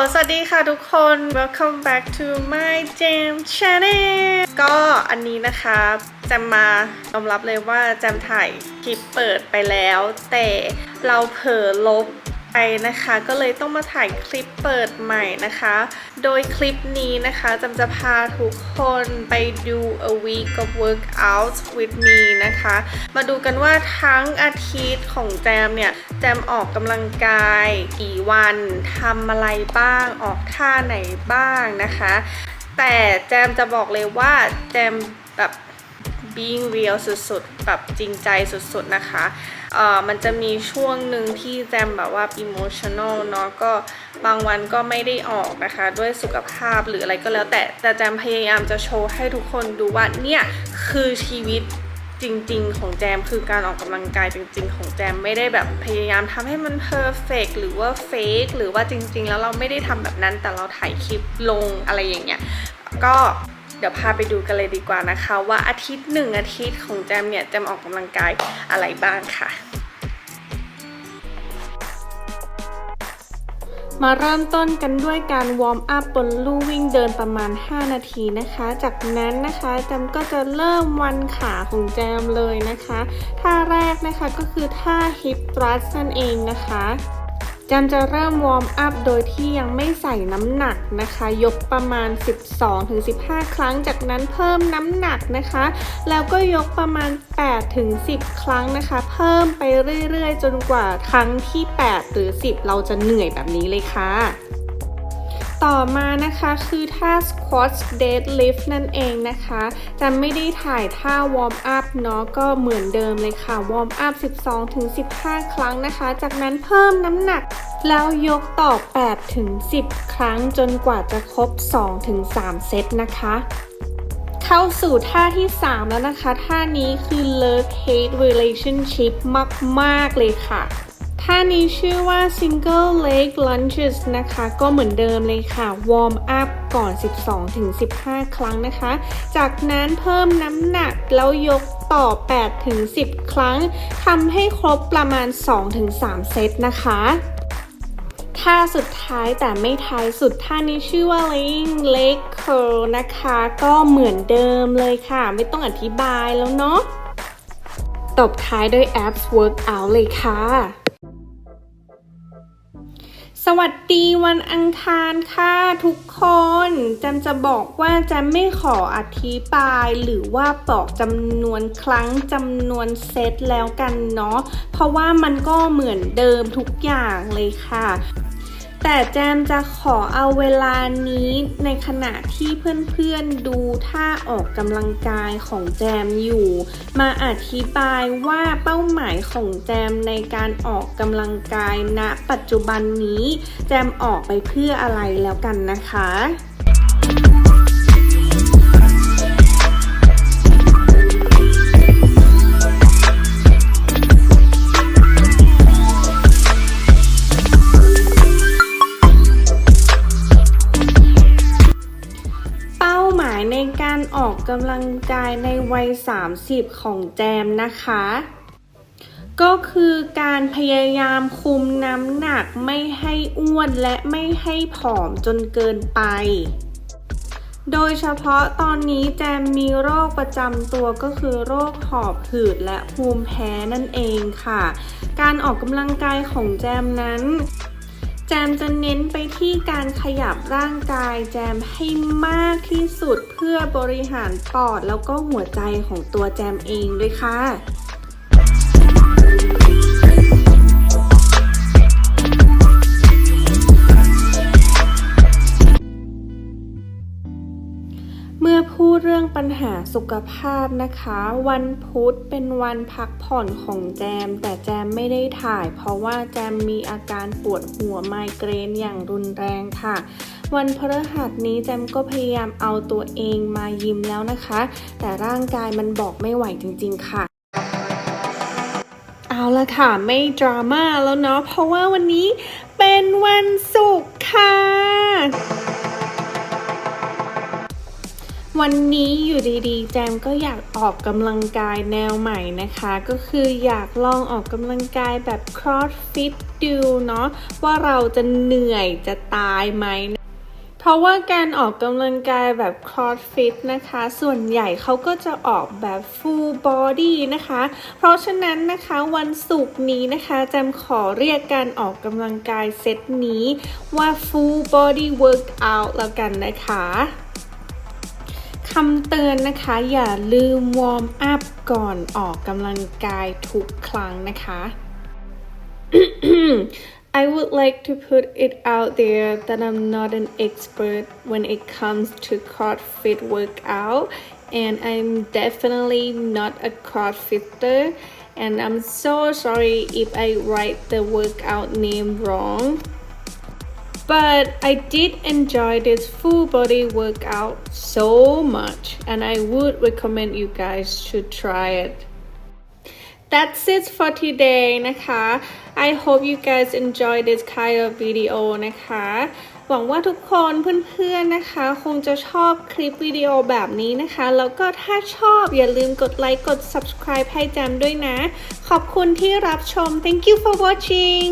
สวัสดีค่ะทุกคน welcome back to my jam channel ก็อันนี้นะคะแจมมายอมรับเลยว่าแจมถ่ายคลิปเปิดไปแล้ว แต่เราเผลอลบ ไปนะคะก็เลยต้องมาถ่ายคลิปเปิดใหม่นะคะ โดยคลิปนี้นะคะจำจะพาทุกคนไปดู a week of workout with me นะคะ มาดูกันว่าทั้งอาทิตย์ของแจมเนี่ย แจมออกกำลังกายกี่วันทำอะไรบ้างออกท่าไหนบ้างนะคะ แต่แจมจะบอกเลยว่าแจมแบบ being real สุดๆ แบบจริงใจสุดๆ นะคะ เอ่อ มันจะมีช่วงหนึ่งที่แจมแบบว่า emotional เนาะ ก็บางวันก็ไม่ได้ออกนะคะ ด้วยสุขภาพหรืออะไรก็แล้วแต่ แต่แจมพยายามจะโชว์ให้ทุกคนดูว่าเนี่ยคือชีวิตจริง ๆ ของแจมคือการออกกำลังกายจริง ๆ ของแจมไม่ได้แบบพยายามทำให้มัน perfect หรือว่า fake หรือว่าจริง ๆ แล้วเราไม่ได้ทำแบบนั้นแต่เราถ่ายคลิปลงอะไรอย่างเงี้ยก็ เดี๋ยวพาไปดูกันเลยดีกว่านะคะ ว่าอาทิตย์หนึ่งอาทิตย์ของแจมเนี่ยแจมออกกำลังกายอะไรบ้างค่ะ มาเริ่มต้นกันด้วยการวอร์มอัพบนลู่วิ่งเดินประมาณ 5 นาทีนะคะ จากนั้นนะคะแจมก็จะเริ่มวันขาของแจมเลยนะคะ ท่าแรกนะคะก็คือท่า hip thrust นั่นเองนะคะ จมจะเริ่มวอร์มอัพโดยที่ยังไม่ใส่น้ำหนักนะคะ ยกประมาณ 12-15 ครั้ง จากนั้นเพิ่มน้ำหนักนะคะ แล้วก็ยกประมาณ 8-10 ครั้งนะคะ เพิ่มไปเรื่อยๆ จนกว่าครั้งที่ 8 หรือ 10 เราจะเหนื่อยแบบนี้เลยค่ะ ต่อมานะคะคือท่า squat deadlift นั่นเองนะคะจะไม่ได้ถ่ายท่าวอร์มอัพเนาะก็เหมือนเดิมเลยค่ะวอร์มอัพ 12-15 ครั้งนะคะ จากนั้นเพิ่มน้ำหนัก แล้วยกต่อ 8-10 ครั้งจนกว่าจะครบ 2-3 เซตนะคะเข้าสู่ท่าที่ 3 แล้วนะคะ ท่านี้คือ love hate relationship มาก ๆ เลยค่ะ ท่านี้ชื่อว่า single leg lunges นะคะ ก็เหมือนเดิมเลยค่ะวอร์มอัพก่อน 12-15 ครั้งนะคะ จากนั้นเพิ่มน้ำหนักแล้วยกต่อ 8-10 ครั้งทำให้ครบประมาณ 2-3 เซตนะคะท่าสุดท้ายแต่ไม่ท้ายสุดท่านี้ชื่อว่า laying leg curl นะคะ ก็เหมือนเดิมเลยค่ะ ไม่ต้องอธิบายแล้วเนาะตบท้ายด้วย abs workout เลยค่ะ สวัสดีวันอังคารค่ะทุกคนจำจะบอกว่าจะไม่ขออธิบายหรือว่าบอกจำนวนครั้งจำนวนเซตแล้วกันเนาะเพราะว่ามันก็เหมือนเดิมทุกอย่างเลยค่ะ แต่แจมจะขอเอาเวลานี้ในขณะที่เพื่อนๆดูท่าออกกำลังกายของแจมอยู่ มาอธิบายว่าเป้าหมายของแจมในการออกกำลังกายณปัจจุบันนี้ แจมออกไปเพื่ออะไรแล้วกันนะคะ กำลังกายในวัย 30 ของแจมนะคะ ก็คือการพยายามคุมน้ำหนักไม่ให้อ้วนและไม่ให้ผอมจนเกินไป โดยเฉพาะตอนนี้แจมมีโรคประจำตัวก็คือโรคหอบหืดและภูมิแพ้นั่นเองค่ะ การออกกำลังกายของแจมนั้น จมจะเน้นไปที่การขยับร่างกายแจมให้มากที่สุดเพื่อบริหารปอดแล้วก็หัวใจของตัวแจมเองด้วยค่ะ สุขภาพนะคะ วันพุธเป็นวันพักผ่อนของแจม แต่แจมไม่ได้ถ่าย เพราะว่าแจมมีอาการปวดหัวไมเกรนอย่างรุนแรงค่ะวันพฤหัสนี้แจมก็พยายามเอาตัวเองมายิมแล้วนะคะ แต่ร่างกายมันบอกไม่ไหวจริง ๆ ค่ะ เอาละค่ะ ไม่ดราม่าแล้วเนาะเพราะว่าวันนี้เป็นวันศุกร์ค่ะ วันนี้อยู่ดีๆ แจมก็อยากออกกำลังกายแนวใหม่นะคะ ก็คืออยากลองออกกำลังกายแบบ crossfit ดูเนาะว่าเราจะเหนื่อยจะตายไหมเพราะว่าการออกกำลังกายแบบ CrossFit นะคะ ส่วนใหญ่เขาก็จะออกแบบ full body นะคะ เพราะฉะนั้นนะคะวันศุกร์นี้นะคะแจมขอเรียกการออกกำลังกายเซตนี้ว่า full body workout แล้วกันนะคะ คำเตือนนะคะ อย่าลืมวอร์มอัพก่อนออกกำลังกายทุกครั้งนะคะ I would like to put it out there that I'm not an expert when it comes to CrossFit workout, and I'm definitely not a CrossFitter. And I'm so sorry if I write the workout name wrong. But I did enjoy this full body workout so much, and I would recommend you guys to try it. That's it for today นะคะ I hope you guys enjoy this kind of video นะคะ หวังว่าทุกคนเพื่อนๆนะคะ คงจะชอบคลิปวิดีโอแบบนี้นะคะ แล้วก็ถ้าชอบอย่าลืมกดไลค์กด subscribe ให้แจมด้วยนะ ขอบคุณที่รับชม thank you for watching